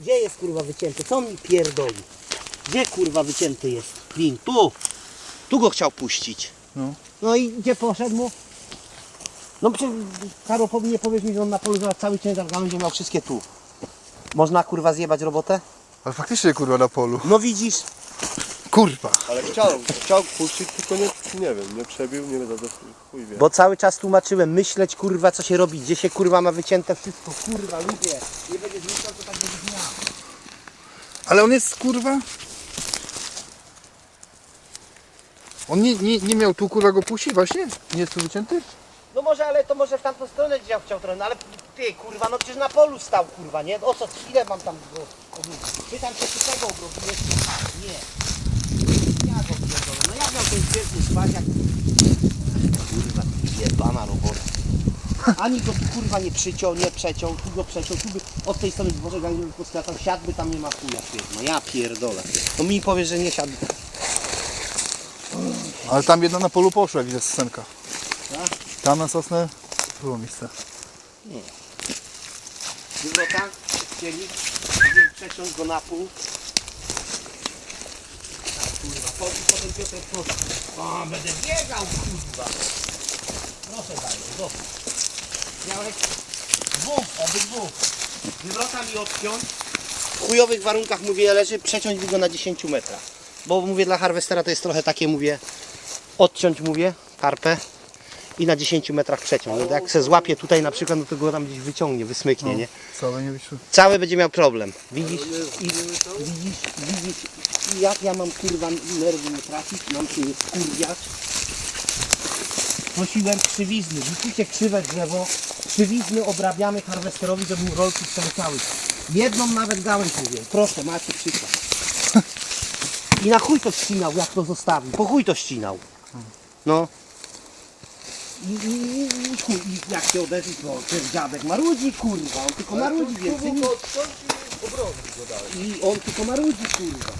Gdzie jest kurwa wycięty? Co mi pierdoli? Gdzie kurwa wycięty jest? Lin, tu! Tu go chciał puścić. No. No i gdzie poszedł mu? No przecież Karol powie- nie powiesz mi, że on na polu cały ciężar będzie miał wszystkie tu. Można kurwa zjebać robotę? Ale faktycznie kurwa na polu. No widzisz, Kurwa. Ale chciał, chciał puścić, tylko nie, nie wiem, nie przebił, nie wiem, chuj wie. bo cały czas tłumaczyłem, myśleć kurwa co się robi, gdzie się kurwa ma wycięte wszystko, kurwa ludzie, nie będziesz myślał to tak będziesz miał. Ale on jest kurwa. On nie, nie, nie miał tu kurwa go puścić właśnie? Nie jest tu wycięty? No może, ale to może w tamtą stronę ja chciał trochę, no ale ty kurwa, no przecież na polu stał kurwa, nie? O co, ile mam tam go obrócić? Pytam się, czy tego obrobiłeś? Nie. Ja go pierdolę, no ja miał ten świetny spać jak... Kurwa, jebana robota. Ani go tu kurwa nie przyciął, nie przeciął, tu go przeciął, tu by od tej strony dworze jak by poskratał, siadłby tam nie ma chuja świetno, ja pierdolę. No mi powiesz, że nie siadł. Ale tam jedna na polu poszła, widać scenka. Tak? Tam na sosnę było miejsce. Wywrota, chcieli, przeciąć go na pół. Tak, kurwa, po, potem Piotrek prosi. O, będę biegał, kurwa. Proszę bardzo, do. Miałeś dwóch, obydwu. Wywrota mi odciąć. W chujowych warunkach, mówię, leży, przeciąć go na 10 metrach. Bo mówię, dla harwestera to jest trochę takie, mówię, odciąć, mówię, karpę i na 10 metrach przeciąć. No, jak se złapie tutaj na przykład, no to go tam gdzieś wyciągnie, wysmyknie, nie? Całe nie. Cały będzie miał problem. Widzisz, i, widzisz, widzisz, jak ja mam kurwa nerwy nie trafić, mam się nie skurwiać. Prosiłem krzywizny, rzucicie krzywe drzewo, krzywizny obrabiamy harwesterowi, żeby mu rolki przeleciały. Jedną nawet gałęź mówię, proszę, macie przykład. I na chuj to ścinał, jak to zostawił, po chuj to ścinał. No. I, i, i, i, chuj, i jak się odezwie, to ten dziadek marudzi, kurwa, on tylko marudzi więcej. nic. I on tylko marudzi, kurwa.